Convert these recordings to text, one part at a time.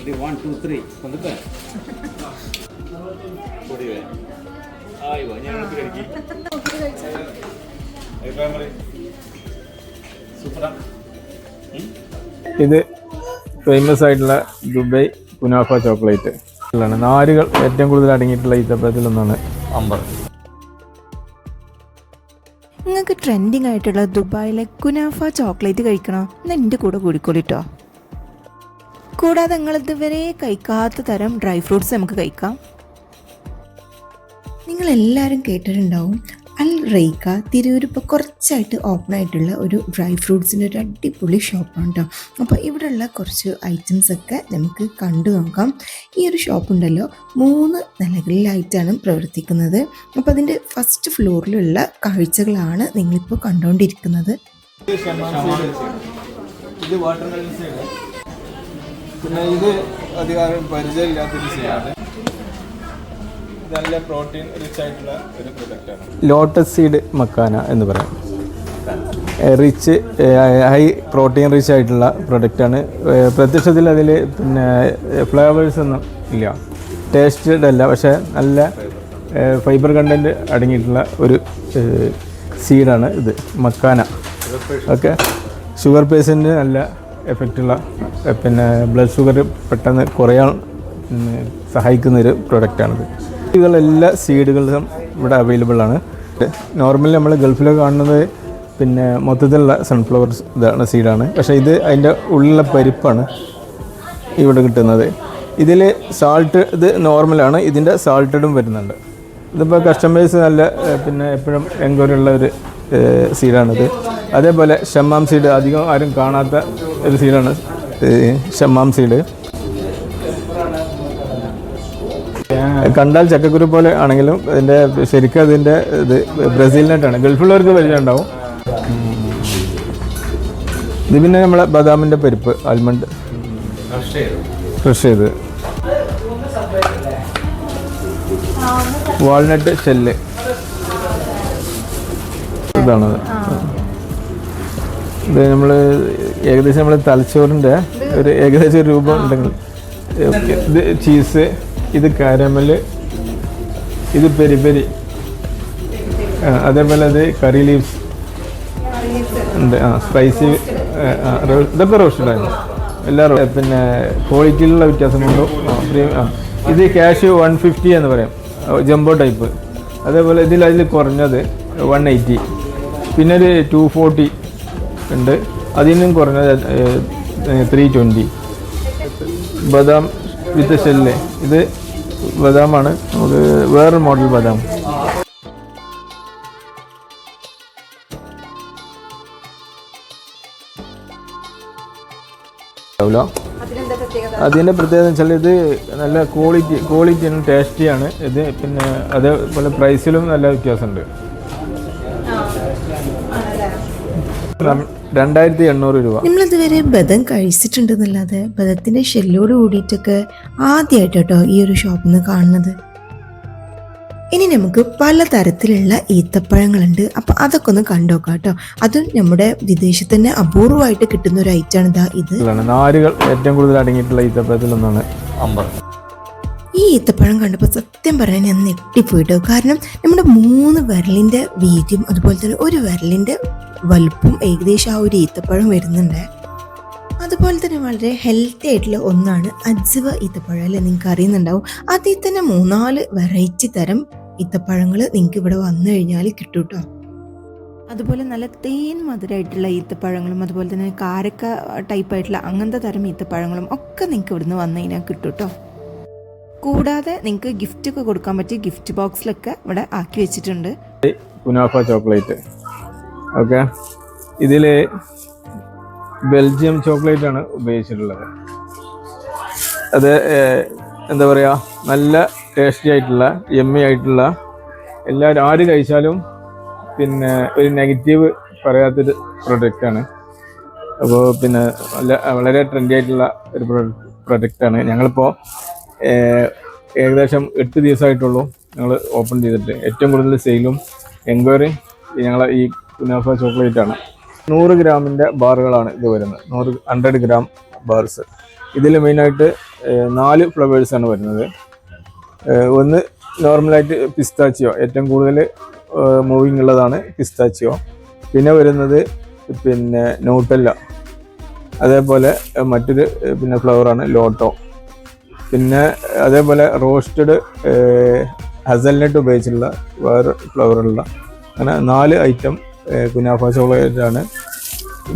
Ready, one, two, three. വന്നിട്ട് പൊടിവേ കഴിക്കും. സൂപ്പറാ ഇത് ഫേമസ് ആയിട്ടുള്ള ദുബൈ കുനാഫ ചോക്ലേറ്റ്. ഉള്ളതാണ് നാരുകൾ ഏറ്റവും കൂടുതൽ അടങ്ങിയിട്ടുള്ള ഈത്തപ്പഴത്തിൽ ഒന്നാണ് അമ്പർ. നിങ്ങൾക്ക് ട്രെൻഡിങ് ആയിട്ടുള്ള ദുബായിലെ കുനാഫ ചോക്ലേറ്റ് കഴിക്കണോ? എന്നാൽ എന്റെ കൂടെ കൂടിക്കോളിട്ടോ കൂടാതെ നിങ്ങൾ ഇതുവരെ കഴിക്കാത്ത തരം ഡ്രൈ ഫ്രൂട്ട്സ് നമുക്ക് കഴിക്കാം. നിങ്ങളെല്ലാവരും കേട്ടിട്ടുണ്ടാവും അൽ റെയ്ക്ക തിരൂർ ഇപ്പോൾ കുറച്ചായിട്ട് ഓപ്പൺ ആയിട്ടുള്ള ഒരു ഡ്രൈ ഫ്രൂട്ട്സിന്റെ ഒരു അടിപൊളി ഷോപ്പാണ് കേട്ടോ അപ്പോൾ ഇവിടെയുള്ള കുറച്ച് ഐറ്റംസൊക്കെ നമുക്ക് കണ്ടു നോക്കാം. ഈ ഒരു ഷോപ്പുണ്ടല്ലോ മൂന്ന് നിലകളിലായിട്ടാണ് പ്രവർത്തിക്കുന്നത്. അപ്പോൾ അതിന്റെ ഫസ്റ്റ് ഫ്ലോറിലുള്ള കാഴ്ചകളാണ് നിങ്ങളിപ്പോൾ കണ്ടുകൊണ്ടിരിക്കുന്നത് ഇത് വാട്ടർ പിന്നെ ഇത് അധികം പരിചയമില്ലാത്തൊരു സീഡാണ് നല്ല പ്രോട്ടീൻ റിച്ച് ആയിട്ടുള്ള ഒരു പ്രൊഡക്റ്റാണ് ലോട്ടസ് സീഡ് മക്കാന എന്ന് പറയാം. റിച്ച് ഹൈ പ്രോട്ടീൻ റിച്ച് ആയിട്ടുള്ള പ്രൊഡക്റ്റാണ് പ്രത്യക്ഷത്തിൽ അതിൽ പിന്നെ ഫ്ലേവേഴ്സ് ഒന്നും ഇല്ല. ടേസ്റ്റഡ് അല്ല പക്ഷേ നല്ല ഫൈബർ കണ്ടന്റ് അടങ്ങിയിട്ടുള്ള ഒരു സീഡാണ് ഇത് മക്കാന. ഓക്കെ ഷുഗർ പേഷ്യന്റ് നല്ല എഫക്റ്റുള്ള പിന്നെ ബ്ലഡ് ഷുഗർ പെട്ടെന്ന് കുറയാൻ സഹായിക്കുന്നൊരു പ്രൊഡക്റ്റാണിത് ഇതുകളെല്ലാ സീഡുകളും ഇവിടെ അവൈലബിൾ ആണ്. നോർമലി നമ്മൾ ഗൾഫിലൊക്കെ കാണുന്നത് പിന്നെ മൊത്തത്തിലുള്ള സൺഫ്ലവർ ഇതാണ് സീഡാണ് പക്ഷേ ഇത് അതിന്റെ ഉള്ളിലുള്ള പരിപ്പാണ് ഇവിടെ കിട്ടുന്നത്. ഇതിൽ സാൾട്ട് ഇത് നോർമലാണ് ഇതിന്റെ സാൾട്ടഡും വരുന്നുണ്ട്. ഇതിപ്പോൾ കസ്റ്റമേഴ്സ് നല്ല പിന്നെ എപ്പോഴും എൻക്വയറി ഉള്ള ഒരു സീഡാണിത് അതേപോലെ ഷമ്മാം സീഡ് അധികം ആരും കാണാത്ത ഒരു സീനാണ്. ഷമ്മാം സീഡ് കണ്ടാൽ ചക്കക്കുരു പോലെ ആണെങ്കിലും ഇതിന്റെ ശരിക്കും അതിന്റെ ഇത് ബ്രസീലിനായിട്ടാണ്. ഗൾഫിലുള്ളവർക്ക് വലിയ ഉണ്ടാവും ഇത് പിന്നെ നമ്മളെ ബദാമിന്റെ പരിപ്പ് ആൽമണ്ട്. ഫ്രഷ് ചെയ്ത്. Walnut shell. ഇതാണത്. ഇത് നമ്മൾ ഏകദേശം നമ്മൾ തലച്ചോറിന്റെ ഒരു ഏകദേശം ഒരു രൂപം ഉണ്ടെങ്കിൽ. ഇത് ചീസ് ഇത് കാരമൽ ഇത് പെരി പെരി. അതേപോലെ അത് കറി ലീവ്സ് ഉണ്ട്. ആ സ്പൈസി ഇതൊക്കെ റോസ്റ്റഡാണ് എല്ലാ റോ- പിന്നെ ക്വാളിറ്റിയിലുള്ള വ്യത്യാസം കൊണ്ടും ആ, പ്രീ- ആ. ഇത് ക്യാഷ് വൺ ഫിഫ്റ്റി എന്ന് പറയാം. Jumbo type. അതേപോലെ ഇതിൽ അതിൽ കുറഞ്ഞത് വൺ എയ്റ്റി. പിന്നെ ഒരു ടു ഫോർട്ടി. ഉണ്ട്. അതിനും കുറഞ്ഞത് ത്രീ ട്വന്റി ബദാം വിത്ത് ഷെല്ല്. ഇത് ബദാമാണ്. നമുക്ക് വേറൊരു മോഡൽ ബദാം. അതിന്റെ പ്രത്യേകത? വെച്ചാൽ ഇത് നല്ല ക്വാളിറ്റി ക്വാളിറ്റിയാണ് ടേസ്റ്റിയാണ് ഇത് പിന്നെ അതേപോലെ പ്രൈസിലും നല്ല വ്യത്യാസമുണ്ട്. രണ്ടായിരത്തി എണ്ണൂറ് രൂപ. നമ്മളിതുവരെ ബദം കഴിച്ചിട്ടുണ്ടെന്നല്ലാതെ ബദത്തിന്റെ ഷെല്ലോട് കൂടിയിട്ടൊക്കെ ആദ്യമായിട്ട് കേട്ടോ ഈ ഒരു ഷോപ്പിൽ നിന്ന് കാണുന്നത്. ഇനി നമുക്ക് പലതരത്തിലുള്ള ഈത്തപ്പഴങ്ങളുണ്ട്. അപ്പോൾ അതൊക്കെ ഒന്ന് കണ്ടോക്കാം കേട്ടോ അതും നമ്മുടെ വിദേശത്ത് തന്നെ അപൂർവമായിട്ട് കിട്ടുന്ന ഒരു ഐറ്റാണ് ഇതാ. ഇത് നാരുകൾ ഏറ്റവും കൂടുതൽ അടങ്ങിയിട്ടുള്ള ഈത്തപ്പഴത്തിൽ ഒന്നാണ് ഈ ഈത്തപ്പഴം കണ്ടപ്പോൾ സത്യം പറയാൻ ഞാൻ ഞെട്ടിപ്പോയിട്ടോ. കാരണം നമ്മുടെ മൂന്ന് വിരലിന്റെ വീതിയും അതുപോലെ തന്നെ ഒരു വിരലിന്റെ വലുപ്പവും ഏകദേശം ആ ഒരു ഈത്തപ്പഴം വരുന്നുണ്ട്. അതുപോലെ തന്നെ വളരെ ഹെൽത്തി ആയിട്ടുള്ള ഒന്നാണ് അജ്വ ഈത്തപ്പഴം അല്ലേ? നിങ്ങൾക്ക് അറിയുന്നുണ്ടാവും. അതിൽ തന്നെ മൂന്നാൽ വെറൈറ്റി തരം ഈത്തപ്പഴങ്ങൾ നിങ്ങൾക്ക് ഇവിടെ വന്നു കഴിഞ്ഞാൽ കിട്ടും കേട്ടോ അതുപോലെ നല്ല തേൻ മധുരമായിട്ടുള്ള ഈത്തപ്പഴങ്ങളും അതുപോലെ തന്നെ കാരക്ക ടൈപ്പായിട്ടുള്ള അങ്ങനത്തെ തരം ഈത്തപ്പഴങ്ങളും ഒക്കെ നിങ്ങൾക്ക് ഇവിടുന്ന് വന്നു കഴിഞ്ഞാൽ കിട്ടും കേട്ടോ കൂടാതെ നിങ്ങൾക്ക് ഗിഫ്റ്റ് ഒക്കെ കൊടുക്കാൻ പറ്റിയ ഗിഫ്റ്റ് ബോക്സിലൊക്കെ ഇവിടെ ആക്കി വെച്ചിട്ടുണ്ട്. Chocolate okay. ഇതിൽ ബെൽജിയം ചോക്ലേറ്റ് ആണ് ഉപയോഗിച്ചിട്ടുള്ളത്. അത് എന്താ പറയുക നല്ല ടേസ്റ്റി ആയിട്ടുള്ള എമ്മി ആയിട്ടുള്ള എല്ലാവരും ആര് കഴിച്ചാലും പിന്നെ ഒരു നെഗറ്റീവ് പറയാത്തൊരു പ്രൊഡക്റ്റാണ് അപ്പോൾ പിന്നെ നല്ല വളരെ ട്രെൻഡി ആയിട്ടുള്ള ഒരു പ്രൊഡക്റ്റാണ് ഞങ്ങളിപ്പോൾ ഏകദേശം എട്ട് ദിവസമായിട്ടുള്ളൂ ഞങ്ങൾ ഓപ്പൺ ചെയ്തിട്ട്. ഏറ്റവും കൂടുതൽ സെയിലും എൻക്വയറി ഞങ്ങളെ ഈ കുനാഫ ചോക്ലേറ്റ് ആണ്. നൂറ് ഗ്രാമിന്റെ ബാറുകളാണ് ഇത് വരുന്നത്. നൂറ് ഹൺഡ്രഡ് ഗ്രാം ബാർസ് ഇതിൽ മെയിനായിട്ട് നാല് ഫ്ലവേഴ്സാണ് വരുന്നത്. ഒന്ന് നോർമലായിട്ട് പിസ്താച്ചിയോ ഏറ്റവും കൂടുതൽ മൂവിങ് ഉള്ളതാണ് പിസ്താച്ചിയോ പിന്നെ വരുന്നത് പിന്നെ നോട്ടല്ല അതേപോലെ മറ്റൊരു പിന്നെ ഫ്ലവറാണ് ലോട്ടോ പിന്നെ അതേപോലെ റോസ്റ്റഡ് ഹസൽനട്ട് ഉപയോഗിച്ചുള്ള വേറെ ഫ്ലവറുള്ള അങ്ങനെ നാല് ഐറ്റം കുനാഫ ആണ്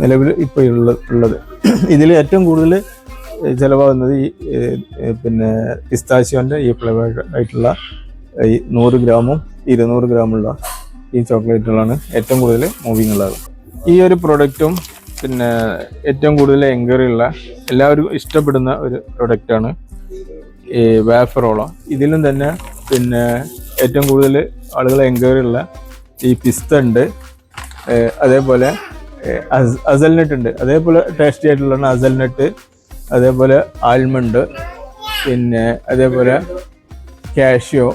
നിലവിൽ ഇപ്പോൾ ഉള്ളത് ഉള്ളത്. ഇതിൽ ഏറ്റവും കൂടുതൽ ചിലവാകുന്നത് ഈ പിന്നെ പിസ്താശിയോന്റെ ഈ ഫ്ലേവർ ആയിട്ടുള്ള ഈ നൂറ് ഗ്രാമും ഇരുന്നൂറ് ഗ്രാമുള്ള ഈ ചോക്ലേറ്റുകളാണ് ഏറ്റവും കൂടുതൽ മൂവിങ് ഉള്ളത് ഈ ഒരു പ്രൊഡക്റ്റും പിന്നെ ഏറ്റവും കൂടുതൽ എൻക്വയറി ഉള്ള എല്ലാവരും ഇഷ്ടപ്പെടുന്ന ഒരു പ്രൊഡക്റ്റാണ് ഈ വാഫറോള. ഇതിലും തന്നെ പിന്നെ ഏറ്റവും കൂടുതൽ ആളുകൾ എൻക്വയറി ഉള്ള ഈ പിസ്ത ഉണ്ട്. അതേപോലെ അസൽനട്ട് ഉണ്ട്. അതേപോലെ ടേസ്റ്റി ആയിട്ടുള്ളതാണ് അസൽനട്ട് അതേപോലെ ആൽമണ്ട് പിന്നെ അതേപോലെ കാഷ്യോ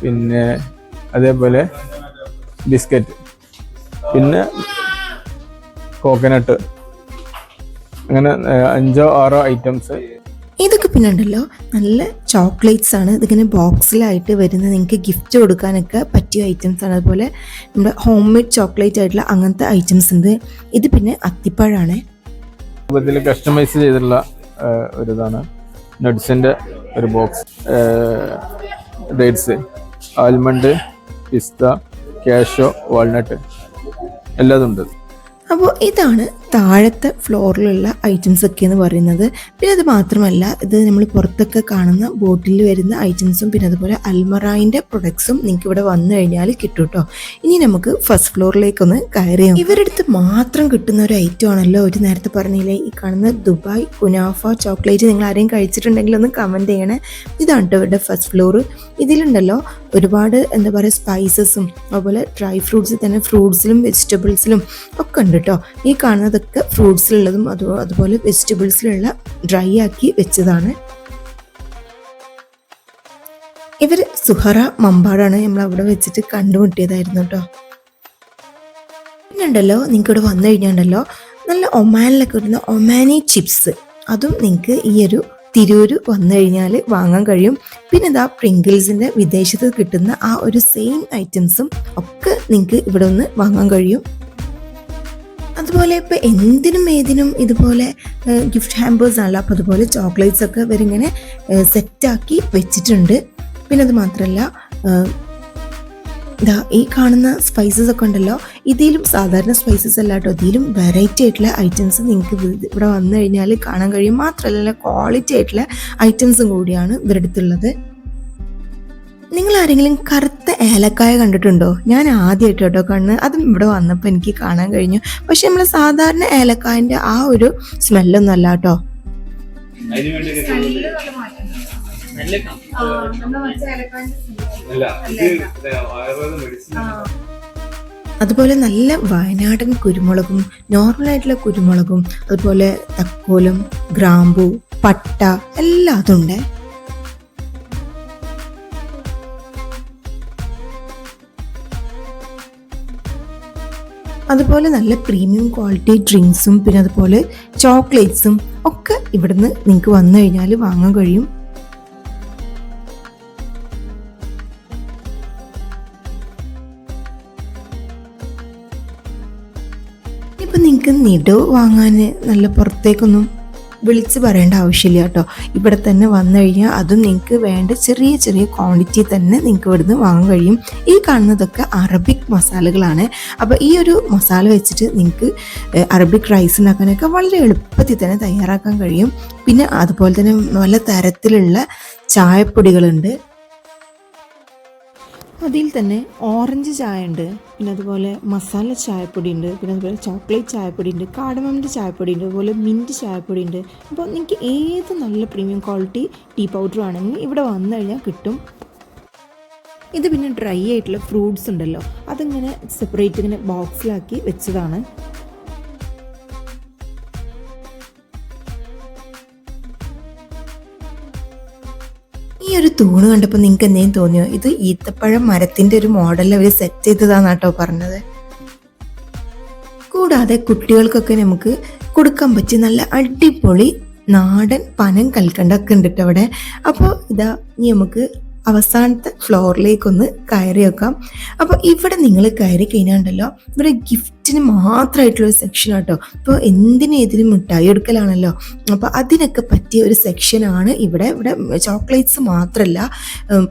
പിന്നെ അതേപോലെ ബിസ്ക്കറ്റ് പിന്നെ കോക്കനട്ട് അങ്ങനെ അഞ്ചോ ആറോ ഐറ്റംസ് ഇതൊക്കെ പിന്നെ ഉണ്ടല്ലോ നല്ല ചോക്ലേറ്റ്സ് ആണ്. ഇതിങ്ങനെ ബോക്സിലായിട്ട് വരുന്ന നിങ്ങൾക്ക് ഗിഫ്റ്റ് കൊടുക്കാനൊക്കെ പറ്റിയ ഐറ്റംസ് ആണ്. അതുപോലെ നമ്മുടെ ഹോം മെയ്ഡ് ചോക്ലേറ്റ് ആയിട്ടുള്ള അങ്ങനത്തെ ഐറ്റംസ് ഉണ്ട്. ഇത് പിന്നെ അത്തിപ്പഴമാണ് രൂപത്തിൽ കസ്റ്റമൈസ് ചെയ്തിട്ടുള്ള ഒരു ഇതാണ് നട്ട്സിന്റെ ഒരു ബോക്സ് ഡേറ്റ്സ് ആൽമണ്ട് പിസ്ത കാഷോ വാൾനട്ട് എല്ലാതും ഉണ്ട്. അപ്പോൾ ഇതാണ് താഴത്തെ ഫ്ലോറിലുള്ള ഐറ്റംസ് ഒക്കെ എന്ന് പറയുന്നത്. പിന്നെ അത് മാത്രമല്ല ഇത് നമ്മൾ പുറത്തൊക്കെ കാണുന്ന ബോട്ടിൽ വരുന്ന ഐറ്റംസും പിന്നെ അതുപോലെ അൽമറായിന്റെ പ്രൊഡക്ട്സും നിങ്ങൾക്ക് ഇവിടെ വന്നു കഴിഞ്ഞാൽ കിട്ടും കേട്ടോ ഇനി നമുക്ക് ഫസ്റ്റ് ഫ്ലോറിലേക്കൊന്ന് കയറിയാം ഇവരുടെ അടുത്ത് മാത്രം കിട്ടുന്ന ഒരു ഐറ്റം ആണല്ലോ ഒരു നേരത്തെ പറഞ്ഞില്ലേ? ഈ കാണുന്ന ദുബായ് കുനാഫ ചോക്ലേറ്റ് നിങ്ങൾ ആരെയും കഴിച്ചിട്ടുണ്ടെങ്കിൽ ഒന്ന് കമന്റ് ചെയ്യണേ. ഇതാണ് കേട്ടോ ഇവരുടെ ഫസ്റ്റ് ഫ്ലോർ. ഇതിലുണ്ടല്ലോ ഒരുപാട് എന്താ പറയുക സ്പൈസസും അതുപോലെ ഡ്രൈ ഫ്രൂട്ട്സ് തന്നെ ഫ്രൂട്ട്സിലും വെജിറ്റബിൾസിലും ഒക്കെ ഉണ്ട് കേട്ടോ ഈ കാണുന്നതൊക്കെ ഫ്രൂട്ട്സിലുള്ളതും അത് അതുപോലെ വെജിറ്റബിൾസിലുള്ള ഡ്രൈ ആക്കി വെച്ചതാണ്. ഇവർ സുഹറ മമ്പാടാണ് നമ്മൾ അവിടെ വെച്ചിട്ട് കണ്ടുമുട്ടിയതായിരുന്നു കേട്ടോ. പിന്നെ ഉണ്ടല്ലോ നിങ്ങൾക്ക് ഇവിടെ വന്നു കഴിഞ്ഞാണ്ടല്ലോ നല്ല ഒമാനിലൊക്കെ കിട്ടുന്ന ഒമാനി ചിപ്സ്. അതും നിങ്ങൾക്ക് ഈ ഒരു തിരൂര് വന്നു കഴിഞ്ഞാൽ വാങ്ങാൻ കഴിയും. പിന്നെ ഇതാ പ്രിങ്കിൾസിന്റെ വിദേശത്ത് കിട്ടുന്ന ആ ഒരു സെയിം ഐറ്റംസും ഒക്കെ നിങ്ങൾക്ക് ഇവിടെ ഒന്ന് വാങ്ങാൻ കഴിയും. അതുപോലെ ഇപ്പോൾ എന്തിനും ഏതിനും ഇതുപോലെ ഗിഫ്റ്റ് ഹാമ്പേഴ്സ് ആണല്ലോ അപ്പോൾ അതുപോലെ ചോക്ലേറ്റ്സ് ഒക്കെ ഇവരിങ്ങനെ സെറ്റാക്കി വെച്ചിട്ടുണ്ട്. പിന്നെ അത് മാത്രമല്ല ഇതാ ഈ കാണുന്ന സ്പൈസസ് ഒക്കെ ഉണ്ടല്ലോ. ഇതിലും സാധാരണ സ്പൈസസ് അല്ല കേട്ടോ. ഇതിലും വെറൈറ്റി ആയിട്ടുള്ള ഐറ്റംസ് നിങ്ങൾക്ക് ഇവിടെ വന്നു കഴിഞ്ഞാൽ കാണാൻ കഴിയും. മാത്രമല്ല ക്വാളിറ്റി ആയിട്ടുള്ള ഐറ്റംസും കൂടിയാണ് ഇവരുടെ അടുത്തുള്ളത്. നിങ്ങൾ ആരെങ്കിലും കറുത്ത ഏലക്കായ കണ്ടിട്ടുണ്ടോ? ഞാൻ ആദ്യമായിട്ട് കേട്ടോ കണ്ണ്. അതും ഇവിടെ വന്നപ്പോൾ എനിക്ക് കാണാൻ കഴിഞ്ഞു. പക്ഷെ നമ്മൾ സാധാരണ ഏലക്കായന്റെ ആ ഒരു സ്മെല്ലൊന്നും അല്ല കേട്ടോ. അതിന് വേണ്ടി നല്ല അല്ല ഇത് ആയുർവേദ മെഡിസിൻ അതുപോലെ നല്ല വയനാടൻ കുരുമുളകും നോർമൽ ആയിട്ടുള്ള കുരുമുളകും അതുപോലെ തക്കോലം ഗ്രാമ്പു പട്ട എല്ലാം അതുണ്ട്. അതുപോലെ നല്ല പ്രീമിയം ക്വാളിറ്റി ഡ്രിങ്ക്സും പിന്നെ അതുപോലെ ചോക്ലേറ്റ്സും ഒക്കെ ഇവിടുന്ന് നിങ്ങൾക്ക് വന്നു കഴിഞ്ഞാൽ വാങ്ങാൻ കഴിയും. ഇപ്പം നിങ്ങൾക്ക് നിടോ വാങ്ങാൻ നല്ല പുറത്തേക്കൊന്നും വിളിച്ച് പറയേണ്ട ആവശ്യമില്ല കേട്ടോ. ഇവിടെ തന്നെ വന്നു കഴിഞ്ഞാൽ അതും നിങ്ങൾക്ക് വേണ്ട ചെറിയ ചെറിയ ക്വാണ്ടിറ്റി തന്നെ നിങ്ങൾക്ക് ഇവിടുന്ന് വാങ്ങാൻ കഴിയും. ഈ കാണുന്നതൊക്കെ അറബിക് മസാലകളാണ്. അപ്പോൾ ഈ ഒരു മസാല വെച്ചിട്ട് നിങ്ങൾക്ക് അറബിക് റൈസ് ഉണ്ടാക്കാനൊക്കെ വളരെ എളുപ്പത്തിൽ തന്നെ തയ്യാറാക്കാൻ കഴിയും. പിന്നെ അതുപോലെ തന്നെ നല്ല തരത്തിലുള്ള ചായപ്പൊടികളുണ്ട്. അതിൽ തന്നെ ഓറഞ്ച് ചായ ഉണ്ട് പിന്നെ അതുപോലെ മസാല ചായപ്പൊടി ഉണ്ട് പിന്നെ അതുപോലെ ചോക്ലേറ്റ് ചായപ്പൊടി ഉണ്ട് കാടമമിന്റെ ചായപ്പൊടി ഉണ്ട് അതുപോലെ മിന്റ് ചായപ്പൊടി ഉണ്ട് അപ്പോൾ നിങ്ങൾക്ക് ഏത് നല്ല പ്രീമിയം ക്വാളിറ്റി ടീ പൗഡർ ആണെങ്കിൽ ഇവിടെ വന്നു കഴിഞ്ഞാൽ കിട്ടും. ഇത് പിന്നെ ഡ്രൈ ആയിട്ടുള്ള ഫ്രൂട്ട്സ് ഉണ്ടല്ലോ. അതിങ്ങനെ സെപ്പറേറ്റ് ഇങ്ങനെ ബോക്സിലാക്കി വെച്ചതാണ്. ഒരു തൂണ് കണ്ടപ്പോൾ നിങ്ങൾക്ക് എന്തെങ്കിലും തോന്നിയോ? ഇത് ഈത്തപ്പഴം മരത്തിന്റെ ഒരു മോഡൽ അവർ സെറ്റ് ചെയ്തതാന്നാട്ടോ പറഞ്ഞത്. കൂടാതെ കുട്ടികൾക്കൊക്കെ നമുക്ക് കൊടുക്കാൻ പറ്റിയ നല്ല അടിപൊളി നാടൻ പനം കൽക്കണ്ടൊക്കെ ഉണ്ട് കേട്ടോ അവിടെ അപ്പോൾ ഇതാ ഇനി നമുക്ക് അവസാനത്തെ ഫ്ലോറിലേക്കൊന്ന് കയറി വെക്കാം. അപ്പോൾ ഇവിടെ നിങ്ങൾ കയറി കഴിഞ്ഞാണ്ടല്ലോ ഇവിടെ ഗിഫ്റ്റിന് മാത്രമായിട്ടുള്ള സെക്ഷൻ ആട്ടോ. ഇപ്പോൾ എന്തിനും ഏതിനും മിഠായി എടുക്കലാണല്ലോ. അപ്പോൾ അതിനൊക്കെ പറ്റിയ ഒരു സെക്ഷനാണ് ഇവിടെ. ഇവിടെ ചോക്ലേറ്റ്സ് മാത്രമല്ല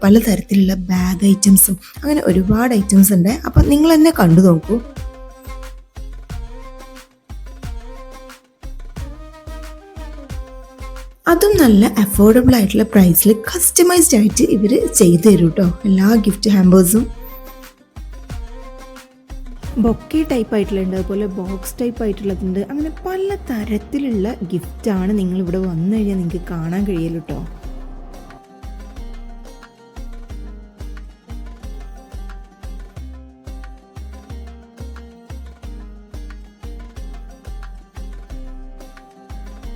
പലതരത്തിലുള്ള ബാഗ് ഐറ്റംസും അങ്ങനെ ഒരുപാട് ഐറ്റംസ് ഉണ്ട്. അപ്പോൾ നിങ്ങൾ തന്നെ കണ്ടു നോക്കൂ. അതും നല്ല അഫോർഡബിൾ ആയിട്ടുള്ള പ്രൈസിൽ കസ്റ്റമൈസ്ഡ് ആയിട്ട് ഇവർ ചെയ്തു തരും കേട്ടോ എല്ലാ ഗിഫ്റ്റ് ഹാമ്പേഴ്സും ബൊക്കെ ടൈപ്പ് ആയിട്ടുള്ളത് അതുപോലെ ബോക്സ് ടൈപ്പ് ആയിട്ടുള്ളതുണ്ട്. അങ്ങനെ പല തരത്തിലുള്ള ഗിഫ്റ്റാണ് നിങ്ങൾ ഇവിടെ വന്നു കഴിഞ്ഞാൽ നിങ്ങൾക്ക് കാണാൻ കഴിയല്ലോ കേട്ടോ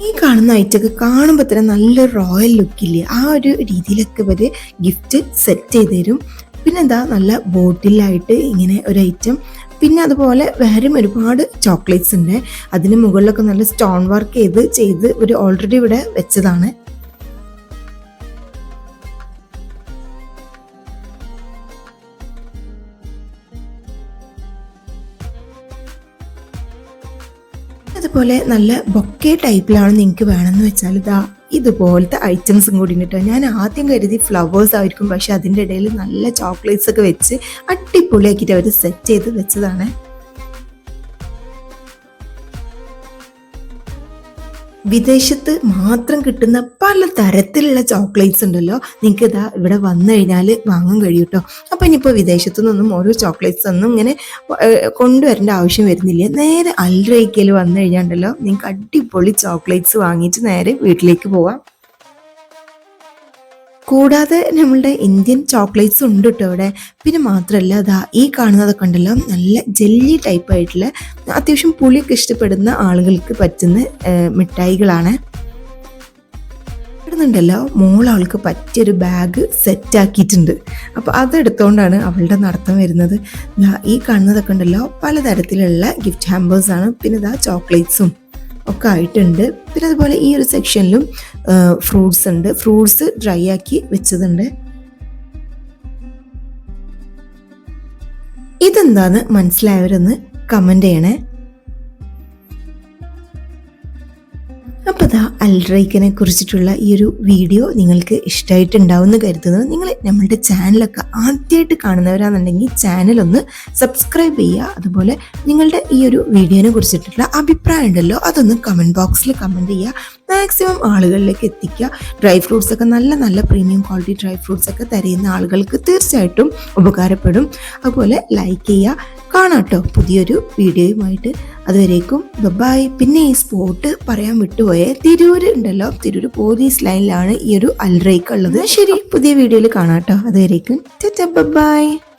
ഈ കാണുന്ന ഐറ്റൊക്കെ കാണുമ്പോൾ തന്നെ നല്ല റോയൽ ലുക്കില്ലേ ആ ഒരു രീതിയിലൊക്കെ ഇവർ ഗിഫ്റ്റ് സെറ്റ് ചെയ്ത് തരും. പിന്നെന്താ? നല്ല ബോട്ടിലായിട്ട് ഇങ്ങനെ ഒരു ഐറ്റം പിന്നെ അതുപോലെ വേറെയും ഒരുപാട് ചോക്ലേറ്റ്സ് ഉണ്ട്. അതിന് മുകളിലൊക്കെ നല്ല സ്റ്റോൺ വർക്ക് ചെയ്ത് ചെയ്ത് ഒരു ഓൾറെഡി ഇവിടെ വെച്ചതാണ്. അതുപോലെ നല്ല ബൊക്കെ ടൈപ്പിലാണ് നിങ്ങൾക്ക് വേണമെന്ന് വെച്ചാൽ ഇതാ ഇതുപോലത്തെ ഐറ്റംസും കൂടി കേട്ടോ ഞാൻ ആദ്യം കരുതി ഫ്ലവേഴ്സ് ആയിരിക്കും പക്ഷെ അതിന്റെ ഇടയിൽ നല്ല ചോക്ലേറ്റ്സ് ഒക്കെ വെച്ച് അടിപൊളിയാക്കിയിട്ട് അവർ സെറ്റ് ചെയ്ത് വെച്ചതാണ്. വിദേശത്ത് മാത്രം കിട്ടുന്ന പല തരത്തിലുള്ള ചോക്ലേറ്റ്സ് ഉണ്ടല്ലോ. നിങ്ങൾക്ക് ഇതാ ഇവിടെ വന്നു കഴിഞ്ഞാൽ വാങ്ങാൻ കഴിയും കേട്ടോ അപ്പം ഇനിയിപ്പോൾ വിദേശത്തു നിന്നും ഓരോ ചോക്ലേറ്റ്സ് ഒന്നും ഇങ്ങനെ കൊണ്ടുവരേണ്ട ആവശ്യം വരുന്നില്ല. നേരെ അൽറേക്കയിൽ വന്നു കഴിഞ്ഞാൽ ഉണ്ടല്ലോ നിങ്ങൾക്ക് അടിപൊളി ചോക്ലേറ്റ്സ് വാങ്ങിയിട്ട് നേരെ വീട്ടിലേക്ക് പോവാം. കൂടാതെ നമ്മളുടെ ഇന്ത്യൻ ചോക്ലേറ്റ്സ് ഉണ്ട് കേട്ടോ ഇവിടെ പിന്നെ മാത്രമല്ല അതാ ഈ കാണുന്നതൊക്കെ ഉണ്ടല്ലോ നല്ല ജെല്ലി ടൈപ്പ് ആയിട്ടുള്ള അത്യാവശ്യം പുളിയൊക്കെ ഇഷ്ടപ്പെടുന്ന ആളുകൾക്ക് പറ്റുന്ന മിഠായികളാണ്. ണ്ടല്ലോ മോൾ അവൾക്ക് പറ്റിയൊരു ബാഗ് സെറ്റ് ആക്കിയിട്ടുണ്ട്. അപ്പോൾ അതെടുത്തോണ്ടാണ് അവളുടെ നടത്തം വരുന്നത്. ഈ കാണുന്നതൊക്കെ ഉണ്ടല്ലോ പലതരത്തിലുള്ള ഗിഫ്റ്റ് ഹാമ്പേഴ്സ് ആണ്. പിന്നെ ഇതാ ചോക്ലേറ്റ്സും ഒക്കെ ആയിട്ടുണ്ട്. പിന്നെ അതുപോലെ ഈ ഒരു സെക്ഷനിലും ഫ്രൂട്ട്സ് ഉണ്ട്. ഫ്രൂട്ട്സ് ഡ്രൈ ആക്കി വെച്ചതുണ്ട്. ഇതെന്താന്ന് മനസ്സിലായവരൊന്ന് കമന്റ് ചെയ്യണേ. അപ്പോൾ ഇതാ അൽറൈക്കിനെ കുറിച്ചിട്ടുള്ള ഈ ഒരു വീഡിയോ നിങ്ങൾക്ക് ഇഷ്ടമായിട്ടുണ്ടാവുമെന്ന് കരുതുന്നത് കരുതുന്നു. നിങ്ങൾ നമ്മളുടെ ചാനലൊക്കെ ആദ്യമായിട്ട് കാണുന്നവരാണെന്നുണ്ടെങ്കിൽ ചാനൽ ഒന്ന് സബ്സ്ക്രൈബ് ചെയ്യുക. അതുപോലെ നിങ്ങളുടെ ഈ ഒരു വീഡിയോനെ കുറിച്ചിട്ടുള്ള അഭിപ്രായം ഉണ്ടല്ലോ അതൊന്ന് കമന്റ് ബോക്സിൽ കമന്റ് ചെയ്യുക. മാക്സിമം ആളുകളിലേക്ക് എത്തിക്കുക. ഡ്രൈ ഫ്രൂട്ട്സ് ഒക്കെ നല്ല നല്ല പ്രീമിയം ക്വാളിറ്റി ഡ്രൈ ഫ്രൂട്ട്സ് ഒക്കെ തരുന്ന ആളുകൾക്ക് തീർച്ചയായിട്ടും ഉപകാരപ്പെടും. അതുപോലെ ലൈക്ക് ചെയ്യുക. കാണാം കേട്ടോ. പുതിയൊരു വീഡിയോയുമായിട്ട്. അതുവരേക്കും ബൈ പിന്നെ ഈ സ്പോട്ട് പറയാൻ വിട്ടുപോയേ തിരൂര് ഉണ്ടല്ലോ. തിരൂർ പോലീസ് ലൈനിലാണ് ഈ ഒരു അൽറേക്ക് ഉള്ളത്. ശരി. പുതിയ വീഡിയോയിൽ കാണാം കേട്ടോ. അതുവരേക്കും. ബൈ